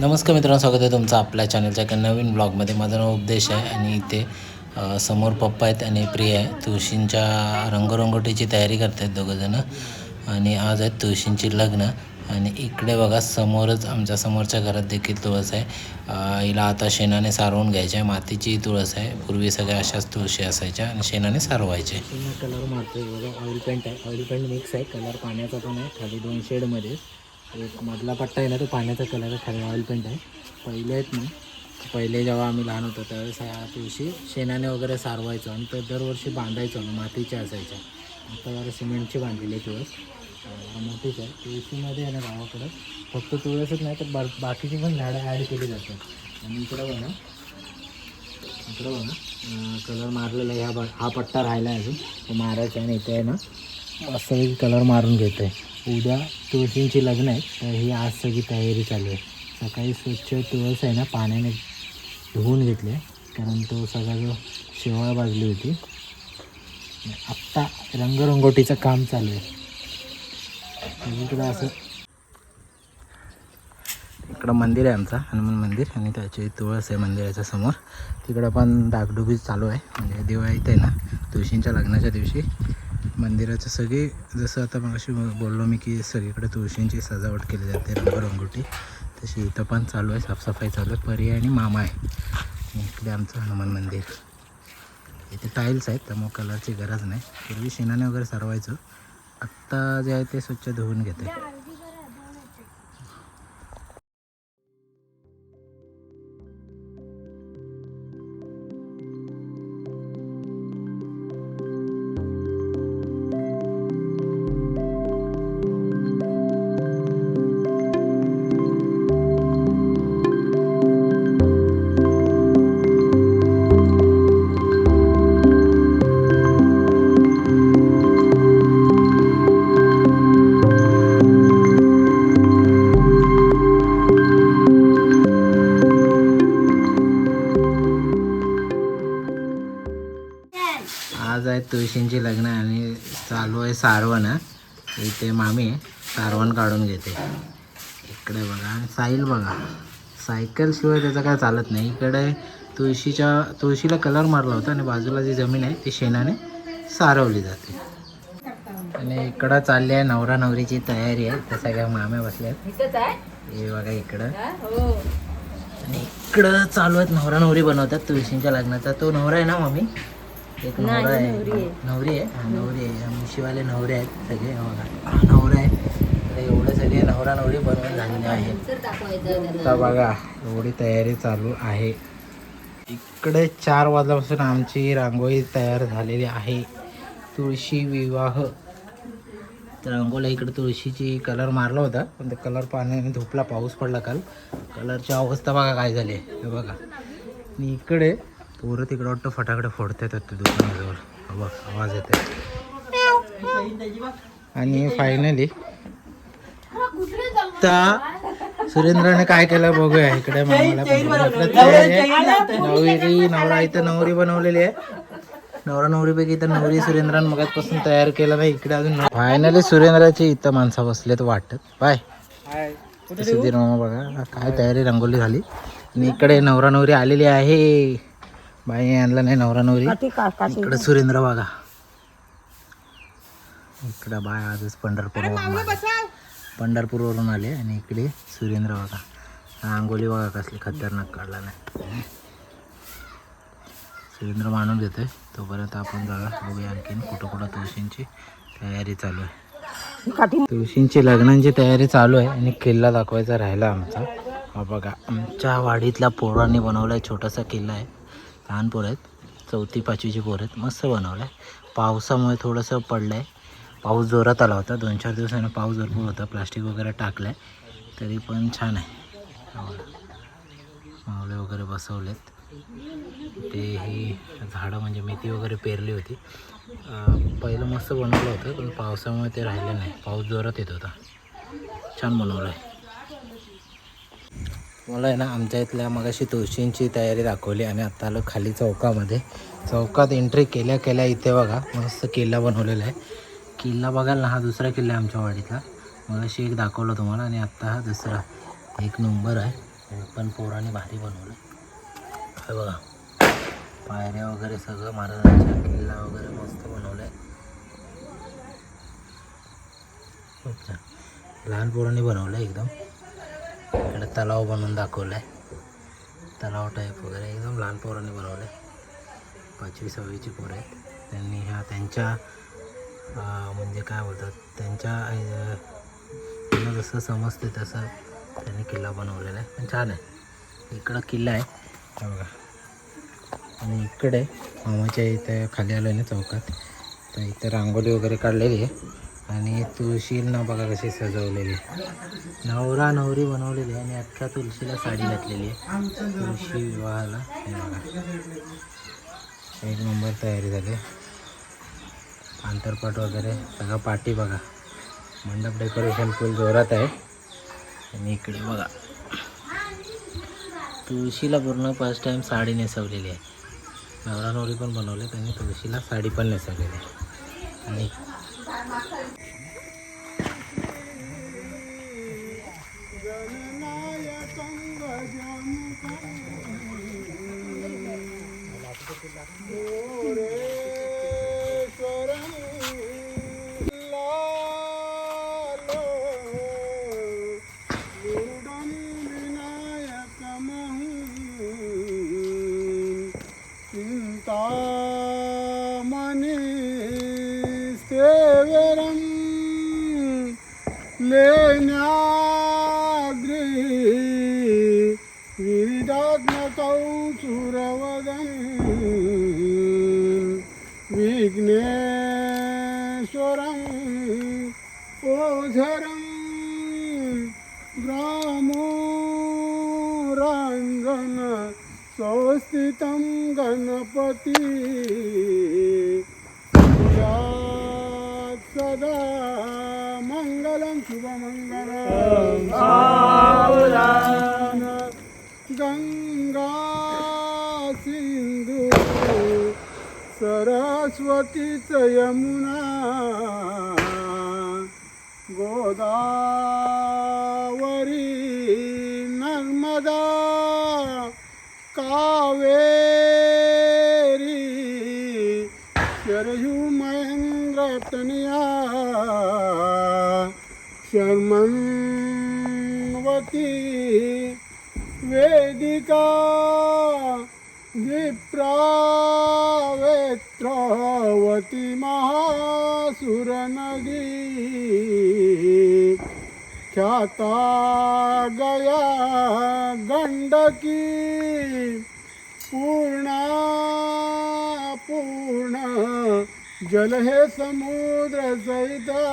नमस्कार मित्रांनो स्वागत आहे तुमचं आपल्या चॅनलच्या एका नवीन ब्लॉगमध्ये माझं नाव उपदेश आहे आणि इथे समोर पप्पा आहेत आणि प्रिया आहे. तुळशींच्या रंगरंगोटीची तयारी करत आहेत दोघंजणं. आणि आज आहेत तुळशींची लग्न. आणि इकडे बघा समोरच आमच्या समोरच्या घरात देखील तुळस आहे. हिला आता शेणाने सारवून घ्यायचे आहे. मातीची तुळस आहे. पूर्वी सगळ्या अशाच तुळशी असायच्या आणि शेणाने सारवायचे. कलर मारतोय बघा ऑइल पेंट आहे. ऑइल पेंट मिक्स आहे. कलर पाण्याचा पण आहे. खाली दोन शेडमध्ये एक मधला पट्टा आहे ना तो पाण्याचा कलर खाली ऑइल पेंट आहे. पहिले आहेत ना पहिले जेव्हा आम्ही लहान होतो त्यावेळेस ह्या तुळशी शेणाने वगैरे सारवायचो आणि तर दरवर्षी बांधायचो आम्ही मातीच्या असायच्या आता जरा सिमेंटची बांधलेली आहे तुळस मोठीच आहे. तुळशीमध्ये आहे ना गावाकडं. फक्त तुळसच नाही तर बा बाकीची पण झाडं ॲड केली जातात. आणि इकडं बघा. इकडं बघा. कलर मारलेला आहे. हा हा पट्टा राहिला आहे अजून. तो मारायचा आहे आणि इथे आहे ना असं कलर मारून घेतो आहे उद्या तुळशींची लग्न आहे तर ही आज सगळी तयारी चालू आहे. सकाळी स्वच्छ तुळस आहे ना पाण्याने धुवून घेतले. कारण तो सगळा जो शेवाळ बाजली होती आत्ता रंगरंगोटीचं काम चालू आहे. इकडं असं. इकडं मंदिर आहे आमचं हनुमान मंदिर आणि त्याची तुळस आहे मंदिराच्या समोर. तिकडं पण डागडुगी चालू आहे. म्हणजे दिवाळीत आहे ना तुळशींच्या लग्नाच्या दिवशी. मंदिराचं सगळी जसं आता मग अशी बोललो मी की सगळीकडे तुळशींची सजावट केली जाते रंगरंगोटी तशी इथं पण चालू आहे साफसफाई चालू आहे. पर्याय आणि मामा आहे. इकडे आमचं हनुमान मंदिर. इथे टाईल्स आहेत त्यामुळे कलरची गरज नाही. पूर्वी शेणाने वगैरे सरवायचो. आत्ता जे आहे ते स्वच्छ धुवून घेते तुळशींची लग्न आणि चालू आहे सारवण हा. इथे मामी सारवण काढून घेते. इकडे बघा आणि साईल बघा. सायकल शिवाय त्याचं काय चालत नाही. इकडे तुळशीच्या तुळशीला कलर मारला होता आणि बाजूला जी जमीन आहे ती शेणाने सारवली जाते. आणि इकडं चालली आहे नवरा नवरीची तयारी आहे. त्या सगळ्या माम्या बसल्या आहेत. हे बघा इकडं. आणि इकडं चालू आहेत नवरा नवरी बनवतात तुळशींच्या लग्नाचा. तो नवरा आहे ना मम्मी एक नवरा आहे. नवरी आहे. हा, नवरी आहे. आम्ही शिवाले नवरे आहेत सगळे. हा नवरा आहे. एवढे सगळे नवरा नवरी बनवून झालेले आहेत आता बघा एवढी तयारी चालू आहे. इकडे चार वाजल्यापासून आमची रांगोळी तयार झालेली आहे. तुळशी विवाह. तर रांगोळीला इकडे तुळशीची कलर मारला होता पण ते कलर पाण्याने धुपला पाऊस पडला काल. कलरची अवस्था बघा काय झाली आहे. हे बघा. आणि इकडे पोरं तिकडं वाटतं फटाकडे फोडतात ते दुकानाजवळ. बघ आवाज येते आणि फायनली त्या सुरेंद्रने काय केलं बघूया. इकडे मामाला आहे. नवरी नवरा इथं नवरी बनवलेली आहे. नवरा नवरीपैकी इथं नवरी सुरेंद्रन मगाचपासून तयार केलं नाही. इकडे अजून फायनली सुरेंद्राची इथं माणसं बसलेत वाटत. बाय. सुधीर मामा बघा. काय तयारी रंगोली झाली. आणि इकडे नवरा नवरी आलेली आहे. बाई आणला नाही नवरा नवरी. इकडे सुरेंद्र बघा. इकडं बाय आजच पंढरपूर पंढरपूरवरून आले आणि इकडे सुरेंद्र बघा. रांगोली बघा कसली खतरनाक काढला नाही. सुरेंद्र मानून घेतोय तोपर्यंत आपण जागा बघूया आणखीन कुठं कुठं तुळशींची तयारी चालू आहे. तुळशींची लग्नांची तयारी चालू आहे आणि किल्ला दाखवायचा राहिला आमचा. हा बघा आमच्या वाडीतल्या पोरांनी बनवला आहे छोटासा किल्ला आहे. लहान पोरं आहेत. चौथी पाचवीची पोरं आहेत. मस्त बनवलं आहे पावसामुळे थोडंसं पडलं आहे पाऊस जोरात आला होता. दोन चार दिवसानं पाऊस भरपूर होता. प्लास्टिक वगैरे टाकलं आहे तरी पण छान आहे. मावले वगैरे बसवलेत. ते ही झाडं म्हणजे मेथी वगैरे पेरली होती. पहिलं मस्त बनवलं होतं पण पावसामुळे ते राहिले नाही. पाऊस जोरात येत होता. छान बनवलं आहे मला आहे ना आमच्या इथल्या मगाशी तुळशींची तयारी दाखवली आणि आता आलो खाली चौकामध्ये. चौकात एंट्री केल्या केल्या इथे बघा मस्त किल्ला बनवलेला आहे. किल्ला बघाल ना हा दुसरा किल्ला आहे आमच्या वाडीतला. मगाशी एक दाखवलं तुम्हाला आणि आत्ता हा दुसरा. एक नंबर आहे. पण पोराने भारी बनवलं. आहे बघा. पायऱ्या वगैरे सगळं महाराजांचा किल्ला वगैरे मस्त बनवलं आहे. खूप छान. लहान पोरांनी बनवलं आहे एकदम. इकडे तलाव बनवून दाखवला आहे तलाव टाईप वगैरे एकदम लहान पोरांनी बनवलं आहे पाचवी सहावीची पोरं आहेत. त्यांनी ह्या त्यांच्या म्हणजे काय बोलतात त्यांच्या त्यांना जसं समजते तसं त्यांनी किल्ला बनवलेला आहे. पण छान आहे. इकडं किल्ला आहे. बघा. आणि इकडे मामाच्या इथे खाली आलो आहे ना चौकात. तर इथे रांगोळी वगैरे काढलेली आहे. आणि तुळशीला बघा कशी सजवलेली. नवरा नवरी बनवलेली आहे आणि अख्ख्या तुळशीला साडी घातलेली आहे. तुळशी विवाहाला हे बघा. एक नंबर तयारी झाली. आंतरपाट वगैरे सगळं पाठी बघा. मंडप डेकोरेशन फुल जोरात आहे. आणि इकडे बघा. तुळशीला पूर्ण फर्स्ट टाईम साडी नेसवलेली आहे. नवरा नवरी पण बनवले त्यांनी तुळशीला साडी पण नेसवलेली आहे. आणि લેનાગ્રી વિરાજ્ઞ કૌ સુરવદન વિઘ્નેશ્વરમ ઓઝરમ ગ્રામો રંગન સંસ્થિતમ ગણપતિ સદા मङ्गलं शुभमङ्गलं गङ्गा सिन्धु सरस्वती च यमुना। गोदावरी नर्मदा। कावेरी। शरयू महेन्द्रतनया शर्मन्वती वेदिका विप्रावेत्रवती महासुरनदी ख्याता गया गंडकी पूर्णा पूर्ण जल हे समुद्र सहिता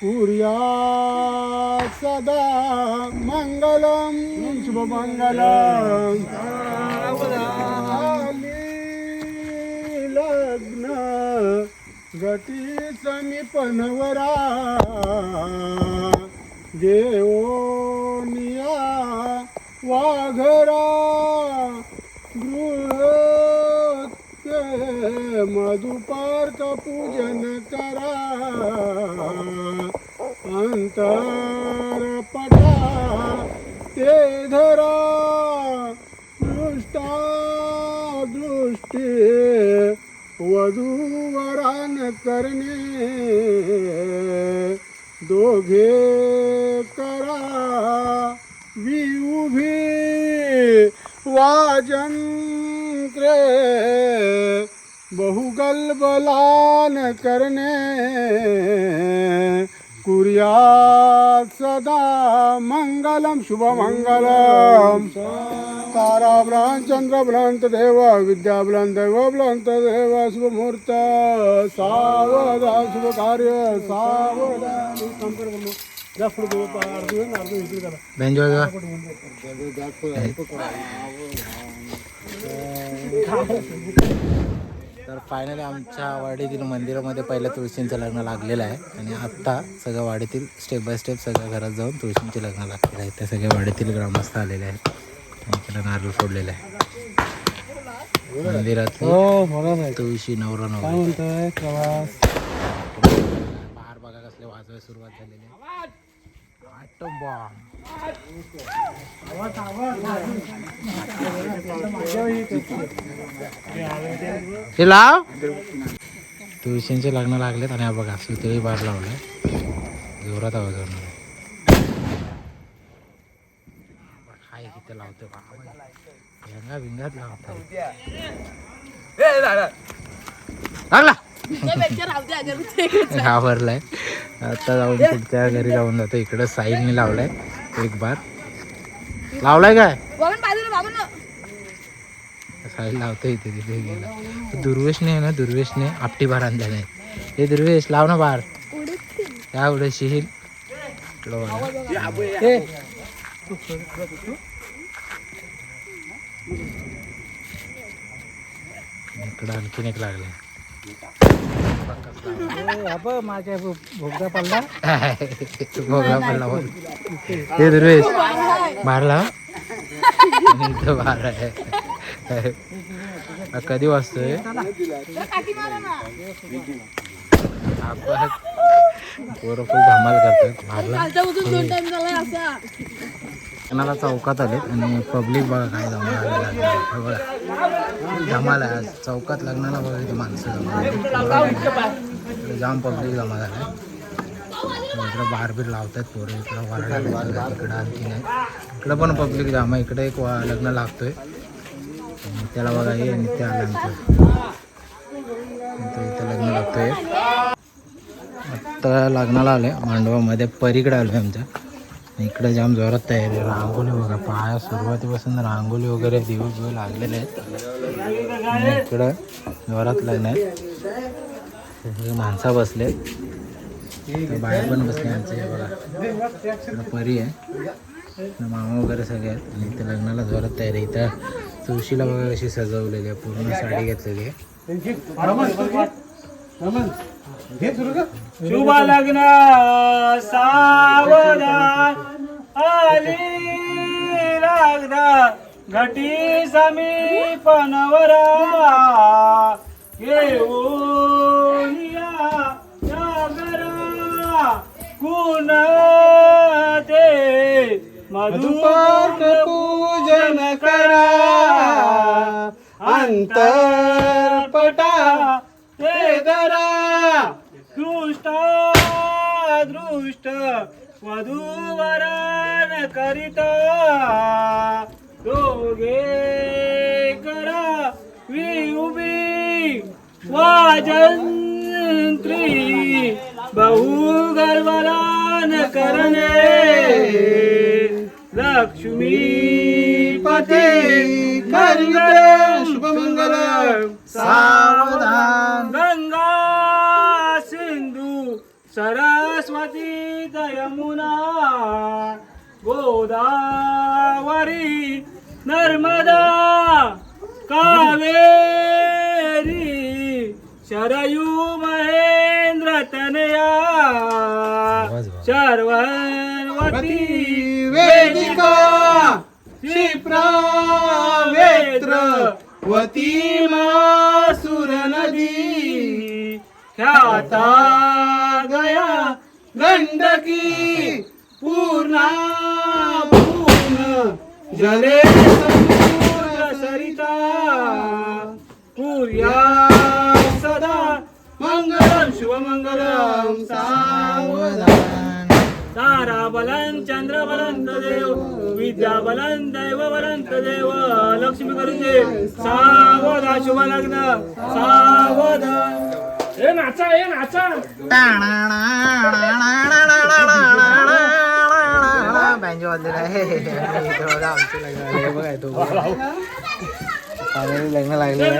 कुर्यात् सदा मङ्गलं शुभमङ्गलं आली लग्न गती समीपनवरा। देवोनिया मधुपार्क पूजन करा। अंतरपटा ते धरा। दृष्टा दृष्टी वधूवरान करणे। दोघे करा। विउभी वाजंत्रे बहुगलबलान करणे. कुर्यात् सदा मङ्गलं शुभमङ्गलं ताराभ्रां चन्द्रभ्रान्त देव विद्याभ्रां देव भ्रान्त देव शुभमुहूर्त सावधा शुभकार्य सावधान संपर्क जास्त तर फायनली आमच्या वाडीतील मंदिरामध्ये पहिल्या तुळशींचं लग्न लागलेलं आहे. आणि आत्ता सगळं वाडीतील स्टेप बाय स्टेप सगळ्या घरात जाऊन तुळशींचे लग्न लागलेलं आहे. ते सगळे वाडीतील ग्रामस्थ आलेले आहेत. आणि इकडे नारळ फोडलेलं आहे. मंदिरात हो तुळशी नवरा नवरा. पहार बघा कसले वाजवायला सुरुवात झालेली आहे. आटम बॉम्ब हे लाव. तुळशींचे लग्न लागलेत आणि हा बघा सुतळी बार लावलाय. जोरात आवाज होणार काय किती लावतो भिंगा भिंगात लावतो लागला. घाबरलाय. आता जाऊन पुढच्या घरी जाऊन जातो. इकडं साईडने लावलाय एक बार. लावलाय काय? साईड लावतो इथे तिथे गेला. दुर्वेशने आहे ना दुर्वेशने आपटी बार आणल्या नाही हे दुर्वेश लाव ना बार काय उडे शिहील इकडं आणखीन एक लागले माझ्या भोगदा पडला. भोगला पडला बघ. हे दुर्वेश मारला आणि आहे. कधी वाजतोय? आपण पोरं फुल धमाल करतात मारला. कोणाला चौकात आले आणि पब्लिक बघा काय जमा झालेलं बघा. धमाल आहे. चौकात लग्नाला बघा इथे माणसं जमा इकडे जाम पब्लिक जमा झाले. इकडं बार बीर आहेत पोरं इकडं वरडा इकडं आणखी नाही. इकडं पण पब्लिक जाम आहे इकडे एक वा- लग्न लागतोय. त्याला बघा हे नित्य आलं आमचं इथं लग्न लागतोय. आत्ता लग्नाला आले मांडवामध्ये परीकडे आलो आहे आमच्या इकडे जाम जोरात तयारी रांगोळी बघा पाया सुरुवातीपासून रांगोळी वगैरे दिवस लागलेले आहेत. आणि इकडं जोरात लग्न आहे हे माणसा बसले. बाहेर पण बसले आमचे हे बघा. परी आहे. मामा वगैरे सगळे आहेत. आणि इथं लग्नाला जोरात तयारी इथं तुळशीला बघा अशी सजवलेली आहे. पूर्ण साडी घेतलेली आहे. शुभ लग्न सावधान आली लागदा घटी समी पनवरा मधुपाक पूजन करा अंतरपटा ते दरा दृष्ट दृष्ट वधूवरण करिता दोघे करा विउबी वाजंत्री बहु गर्वरान करणे. लक्ष्मी पती शुभमंगल। सावधान। गंगा सिंधू सरस्वती यमुना गोदावरी नर्मदा कावेरी। शरयू महेंद्र तनया। आवाज बघा. वेदिका क्षिप्रा वेत्र वती मासुर नदी ख्याता गया गंडकी पूर्णा पूर्ण जले सरिता पूर्या सदा मंगलम शुभमंगलम सावधान तारा बलन चंद्र बलंत देव विद्या बलन दैव बलंत देव लक्ष्मी करुणे सावधा शुभ लग्न सावधा। हे नाचा हे नाचा। बँजो वाजलेला आहे आणि इथे बघा आमचं लग्न आहे. बघा तो फायनली लग्न लागलेलं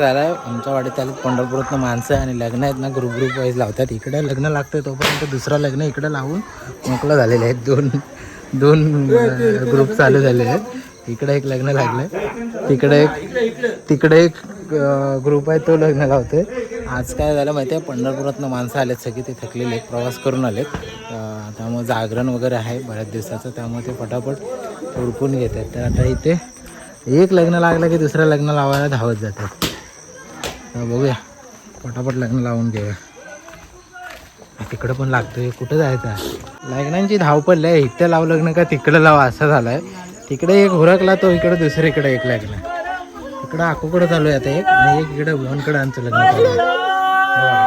आहे असं झालं आमच्या वाडीत आले. पंढरपुरातनं माणसं आहे आणि लग्न आहेत ना ग्रुप ग्रुप वाईज लावतात. इकडे लग्न लागतं तोपर्यंत दुसरं लग्न इकडे लावून मोकळं झालेलं आहे दोन दोन ग्रुप चालू झालेले आहेत. इकडे एक लग्न लागलंय. तिकडे एक तिकडे एक ग्रुप आहे तो लग्न लावतोय. आज काय झालं माहिती आहे? पंढरपुरातनं माणसं आलेत सगळी ते थकलेले आहेत प्रवास करून आलेत. त्यामुळे जागरण वगैरे आहे बऱ्याच दिवसाचं. त्यामुळे ते पटापट उरकून घेत आहेत तर आता इथे एक लग्न लागलं की दुसरं लग्न लावायला धावत जातात. बघूया. पटापट लग्न लावून घेऊया. तिकडं पण लागतोय. कुठं जायचं? आहे? लग्नांची धावपळ आहे. इथं लाव लग्न का तिकडं लाव असं झालंय. तिकडे एक हुरकला तो इकडे दुसरीकडे एक लग्न. इकडं आकूकडे चालू आहे आता एक आणि एक इकडं भुवनकडं आमचं लग्न चालू आहे. हो.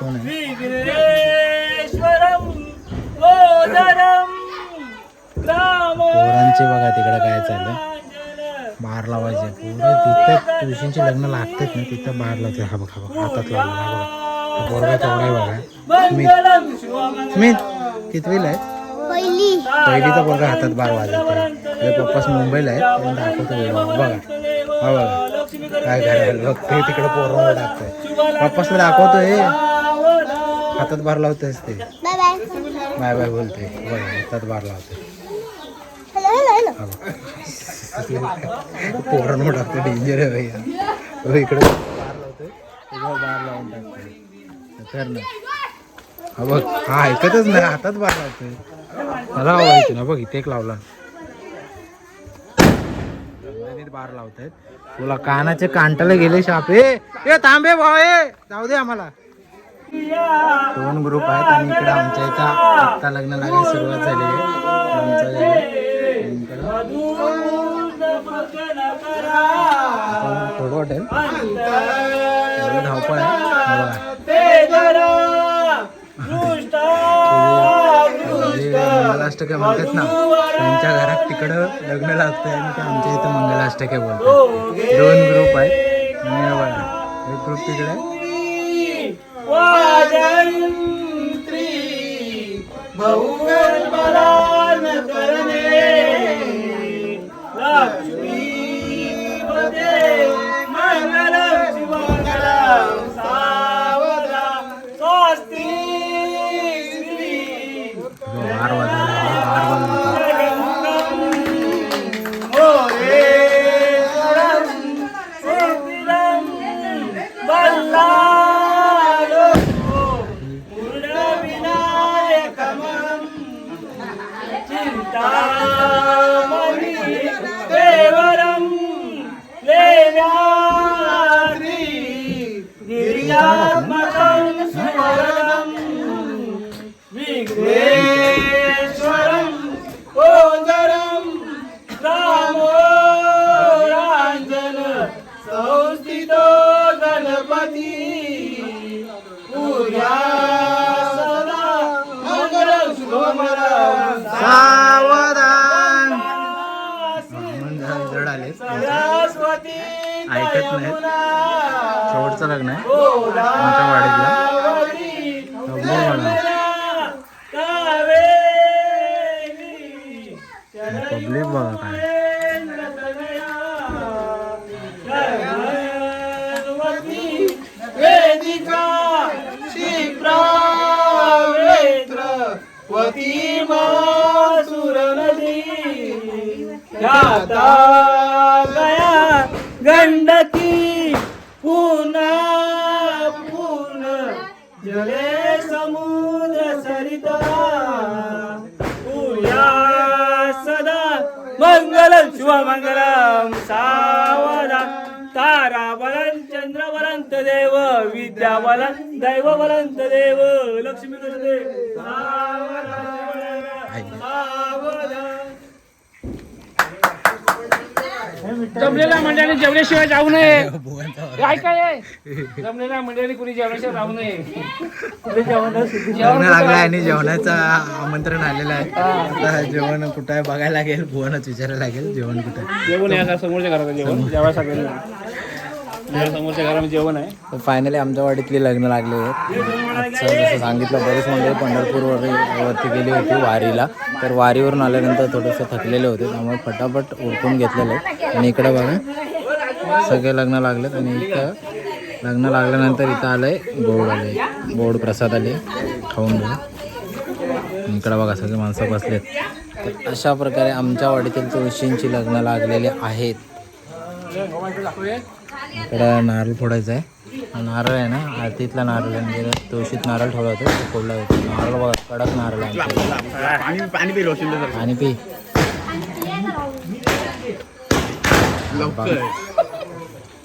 कलाकार कोण आहे? विघ्नेश्वरं गोदरं रामो पोरांची बघा तिकडे काय चाललंय. बार लावायचे. पोरं तिथं तुळशींची लग्न लागतात ना तिथं बार लावते. हा बघा बघा हातात लावला पोरगा केवढा आहे बघा. स्मित. कितवीला आहे? पहिलीचा पोरगा हातात बार वाजवतो ते पप्पाच मुंबईला आहे दाखवतो. बघा हा बघा. काय करायला बघ ते तिकडे पोरं टाकतोय पप्पासला दाखवतोय. हातात बार लावतोयस ते. बाय बाय बोलतोय बघा हातात बार बघ. पोरांवर टाकतो डेंजर आहे भैया. इकडे बार लावतोय. इकडे बार लावून टाकतोय. कर ना. हा बघ हा ऐकतच नाही हातात बार लावतोय. मला आवडायचं ना बघ इथे एक लावला. बार लावतायत. तुला कानाचे कांटाला गेले शाप. ए थांबे भाऊ ए. जाऊ दे आम्हाला. दोन ग्रुप आहेत आणि इकडे आमच्या इथं आत्ता लग्न लागायला सुरुवात झाली आहे. थोडं वाटेल धावपळ आहे. म्हणजे मंगलाष्टके म्हणतात ना त्यांच्या घरात तिकडं लग्न लागतंय आणि ते आमच्या इथं मंगलाष्टके बोलतात. दोन ग्रुप आहेत. हे एक ग्रुप तिकडे. आहे. वाजंत्री बहुबलान करणे ऐकत नाहीत शेवटचं लग्न आहे. आमच्या वाडीतलं तर बघ. बघा पब्लिक बघा काय वेदिका क्षिप्रावेत्र वती मासुर नदी शिवमंगलम सावधा. तारा बलन चंद्र बलंत देव विद्या बलन दैव बलंत देव लक्ष्मी देव सावदा जमलेल्या मंडळाने जेवल्याशिवाय जाऊ नये. काय काय आहे? जमलेल्या मंडळाने कुणी जेवल्याशिवाय राहू नये. लग्न लागलं आहे आणि जेवणाचं आमंत्रण आलेलं आहे. आता जेवण कुठं आहे बघायला लागेल भुवनच विचारायला लागेल जेवण कुठं जेवण समोरच्या घरात जेवण. जेव्हा सगळ्यांना. समोरच्या घरामध्ये जेवण आहे. तर फायनली आमच्या वाडीतली लग्न लागले आहेत. आजचं जसं सांगितलं बरेच मंडळी पंढरपूरवर वरती गेली होती वारीला. तर वारीवरून आल्यानंतर थोडंसं थकलेले होते. त्यामुळे फटाफट उरकून घेतलेलं आहे. आणि इकडे बघा सगळे लग्न लागलेत. आणि इथं लग्न लागल्यानंतर इथं आलंय गोड आले गोड प्रसाद आले खाऊन बघा. इकडं बघा सगळे माणसं बसलेत. तर अशा प्रकारे आमच्या वाडीतील तुळशींची लग्न लागलेली आहेत. इकडं नारळ फोडायचं आहे. हा नारळ आहे ना आरतीतला नारळ आहे. म्हणजे तुळशीत नारळ ठेवला होता तो फोडला होता. नारळ बघा कडक नारळ आहे पाणी पी रोशन आणि पी.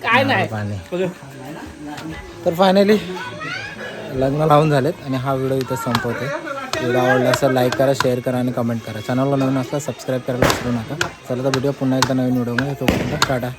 काय नाही. पाणी. तर फायनली लग्न लावून झालेत आणि हा व्हिडिओ इथं संपवते. व्हिडिओ आवडला असेल लाईक करा शेअर करा आणि कमेंट करा. चॅनलला नवीन असला सबस्क्राईब करायला विसरू नका. चला तर व्हिडिओ पुन्हा एकदा नवीन व्हिडिओमध्ये तोपर्यंत टाटा.